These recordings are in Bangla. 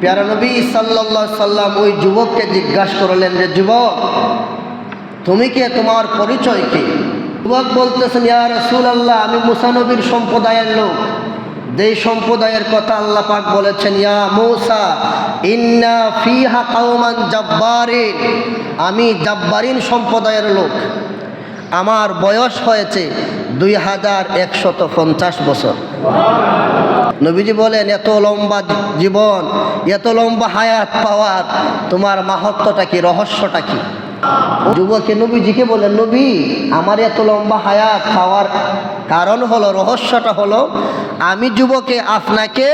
প্যারা নবী সাল্লাল্লাহু সাল্লাম ওই যুবককে জিজ্ঞাসা করলেন যে, যুবক, তুমি কে? তোমার পরিচয় কি? যুবক বলতেছেন, ইয়া রসুল আল্লাহ আমি মুসানবীর সম্প্রদায়ের লোক। যেই সম্প্রদায়ের কথা আল্লাহ পাক বলেছেন, ইয়া মৌসা, ইন্না ফিহা কাউমান জাব্বারিন, আমি জাব্বারিন সম্প্রদায়ের লোক। আমার বয়স হয়েছে দুই হাজার একশত পঞ্চাশ বছর। নবীজি বলেন, এত লম্বা জীবন, এত লম্বা হায়াত পাওয়ার, তোমার মাহাত্মটা কি, রহস্যটা কি? যুবকে নবীজিকে বলেন নবী, আমার এত লম্বা হায়াত পাওয়ার কারণ হলো, রহস্যটা হলো, আমি যুবকে আপনাকে,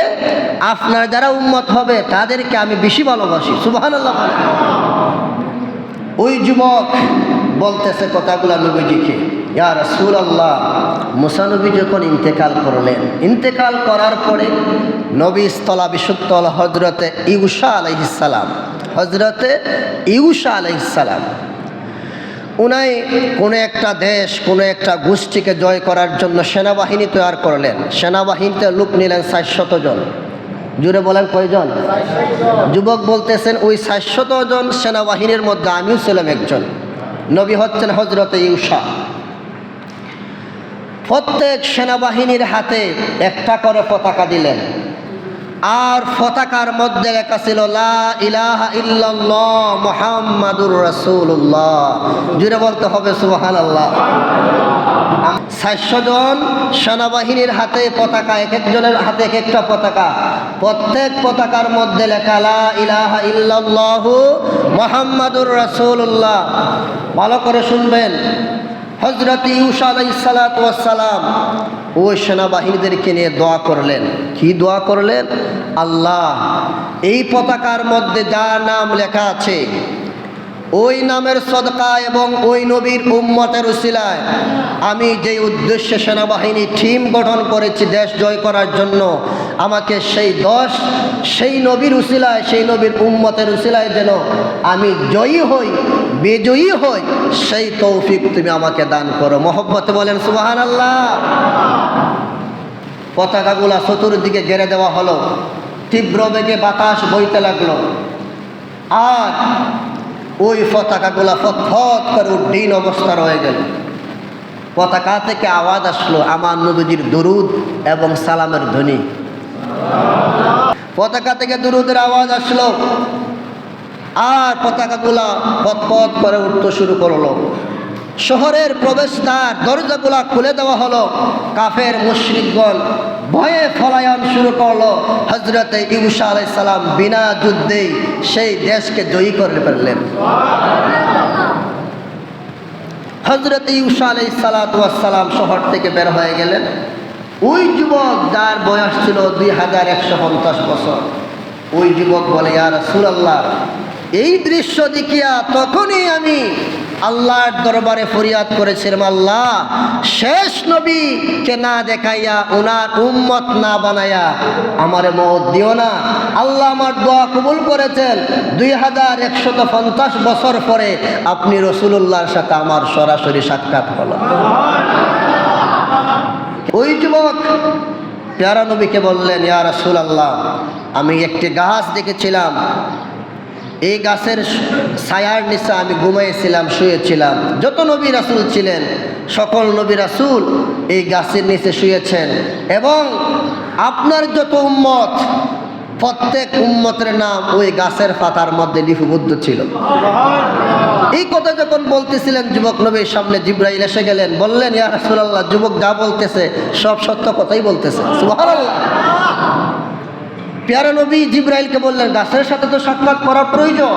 আপনার যারা উন্মত হবে, তাদেরকে আমি বেশি ভালোবাসি। সুবাহ ওই যুবক বলতেছে কথাগুলো নবীজিকে। ইয়া রসুল আল্লাহ মুসানবী যখন ইন্তেকাল করলেন, ইন্তেকাল করার পরে নবী বিশুদ্ধল হজরতে ইউসা আলহিসাল্লাম হজরতে ইউসা আলহিসাল্লাম উনাই কোনো একটা দেশ, কোনো একটা গোষ্ঠীকে জয় করার জন্য সেনাবাহিনী তৈরি করলেন। সেনাবাহিনীতে লোক নিলেন ষাটশত জন। জুড়ে বলেন কয়জন? যুবক বলতেছেন, ওই ষাটশত জন সেনাবাহিনীর মধ্যে আমিও ছিলাম একজন। নবী হচ্ছেন হজরত ইউসা প্রত্যেক সেনাবাহিনীর হাতে একটা করে পতাকা দিলেন। আর পতাকার মধ্যে লেখা ছিল, লা ইলাহা জুড়ে বলতে হবে, সুবহানাল্লাহ। সাতশো জন সেনাবাহিনীর হাতে পতাকা, এক একজনের হাতে এক একটা পতাকা। প্রত্যেক পতাকার মধ্যে লেখা, লা ইলাহা ইল্লাল্লাহু মুহাম্মাদুর রাসূলুল্লাহ। ভালো করে শুনবেন। হজরত ইউসা আলাইসালাম ওই সেনাবাহিনীদেরকে নিয়ে দোয়া করলেন। কি দোয়া করলেন? আল্লাহ, এই পতাকার মধ্যে যার নাম লেখা আছে, ওই নামের সদকা এবং ওই নবীর উম্মতের উসিলায় আমি যে উদ্দেশ্যে সেনাবাহিনী টিম গঠন করেছি দেশ জয় করার জন্য, আমাকে সেই দশ, সেই নবীর উশিলায় সেই নবীর উম্মতের উসিলায় যেন আমি জয়ী হই বেজয়ী হই, সেই তৌফিক তুমি আমাকে দান করো। মোহব্বতে বলেন সুবাহান আল্লাহ পতাকাগুলা চতুর্দিকে গেড়ে দেওয়া হলো। তীব্র বেগে বাতাস বইতে লাগল। আর ওই পতাকাগুলা ফত করে উড্ডীন অবস্থা রয়ে গেল। পতাকা থেকে আওয়াজ আসলো, আমার নবীজির দরুদ এবং সালামের ধ্বনি। পতাকা থেকে দরুদের আওয়াজ আসলো। আর পতাকাগুলা পথ করে উঠতে শুরু করল। শহরের প্রবেশদ্বার, দরজাগুলা খুলে দেওয়া হলো। কাফের মুশরিকগণ ভয়ে ফলায়ন শুরু করল। হজরতে ইউসা আলাইসালাম বিনা যুদ্ধেই সেই দেশকে জয়ী করে ফেললেন। হজরত ইউসা আলাই সালাতাম শহর থেকে বের হয়ে গেলেন। ওই যুবক যার বয়স ছিল দুই হাজার একশো পঞ্চাশ বছর। ওই যুবক বলে আর সুরাল্লাহ এই দৃশ্য দেখিয়া তখনই আমি আল্লাহর দরবারে ফরিয়াদ করেছিলাম আল্লাহ, শেষ নবীকে না দেখাইয়া ওনার উম্মত না বানাইয়া আমার মত দিও না। আল্লাহ আমার দোয়া কবুল করেছেন। দুই হাজার একশত পঞ্চাশ বছর পরে আপনি রসুল্লাহর সাথে আমার সরাসরি সাক্ষাৎ হলো। ওই যুবক প্যারা নবীকে বললেন, ইয়া রসুল আল্লাহ আমি একটি গাছ দেখেছিলাম। এই গাছের ছায়ার নিচে আমি ঘুমাইছিলাম, শুয়েছিলাম। যত নবী রাসুল ছিলেন, সকল নবী রাসুল এই গাছের নিচে শুয়েছেন। এবং আপনার যত উম্মত, প্রত্যেক উম্মতের নাম ওই গাছের পাতার মধ্যে লিপিবদ্ধ ছিল। এই কথা যখন বলতেছিলেন, যুবক নবীর সামনে জিব্রাইল এসে গেলেন, বললেন, ইয়া রাসূলুল্লাহ, যুবক যা বলতেছে, সব সত্য কথাই বলতেছে। সুবহানাল্লাহ। পেয়ারা নবী জিব্রাইলকে বললেন, গাছের সাথে তো সাক্ষাৎ করা প্রয়োজন।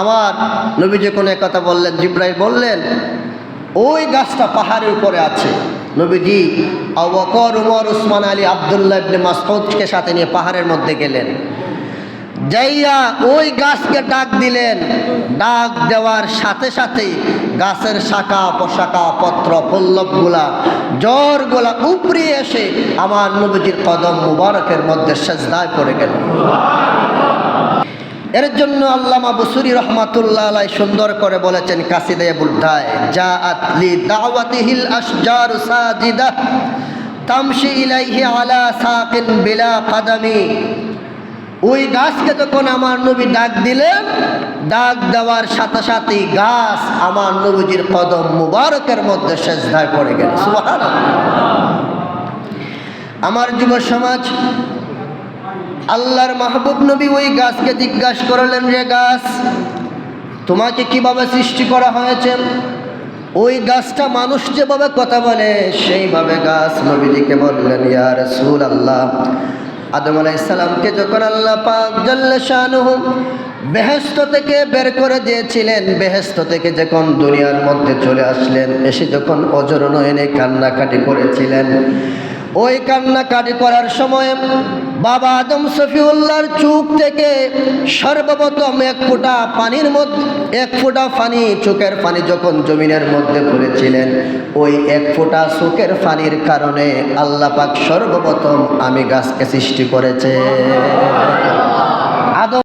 আমার নবী যে কোনো কথা বললেন, জিব্রাইল বললেন, ওই গাছটা পাহাড়ের উপরে আছে। নবীজি অবকর উমর, উসমান, আলী, আবদুল্লাহ ইবনে মাসউদকে সাথে নিয়ে পাহাড়ের মধ্যে গেলেন। যাইয়া ওই গাছকে ডাক দিলেন। ডাক দেওয়ার সাথে সাথে গাছের শাখা পোশাকা পত্র পল্লবগুলা জ্বরগুলা উপরে এসে আমার নবীজির কদম মুবারকের মধ্যে সেজদায় পড়ে গেল। এর জন্য আল্লামা বসুরি রহমাতুল্লাহ আলাই সুন্দর করে বলেছেন, কাসিদে বুদ্ধায় যা ইলাইহি আলা সাকিন বিলা কাদামি। ওই গাছকে যখন আমার নবী ডাক দিলেন, ডাক দেওয়ার সাথে সাথে গাছ আমার নবীজির কদম মুবারকের মধ্যে শেষ সেজদায় পড়ে গেল। আমার যুব সমাজ, আল্লাহর মাহবুব নবী ওই গাছকে জিজ্ঞাসা করলেন, রে গাছ, তোমাকে কীভাবে সৃষ্টি করা হয়েছে? ওই গাছটা মানুষ যেভাবে কথা বলে, সেইভাবে গাছ নবীজিকে বললেন, ইয়া রাসূল আল্লাহ আদম আলাইসালামকে যখন আল্লাহ পাক জল্লাহ বেহেস্ত থেকে বের করে দিয়েছিলেন বেহেস্ত থেকে যখন দুনিয়ার মধ্যে চলে আসলেন, এসে যখন অজর নয়নে কান্নাকাটি করেছিলেন, ওই কান্নাকাটি করার সময় বাবা আদম সফিউল্লার চুক থেকে সর্বপ্রথম এক ফোঁটা পানির মধ্যে, এক ফোঁটা পানি চোখের পানি যখন জমিনের মধ্যে পড়েছিলেন, ওই এক ফোঁটা চোখের পানির কারণে আল্লাপাক সর্বপ্রথম আমি গাছকে সৃষ্টি করেছে।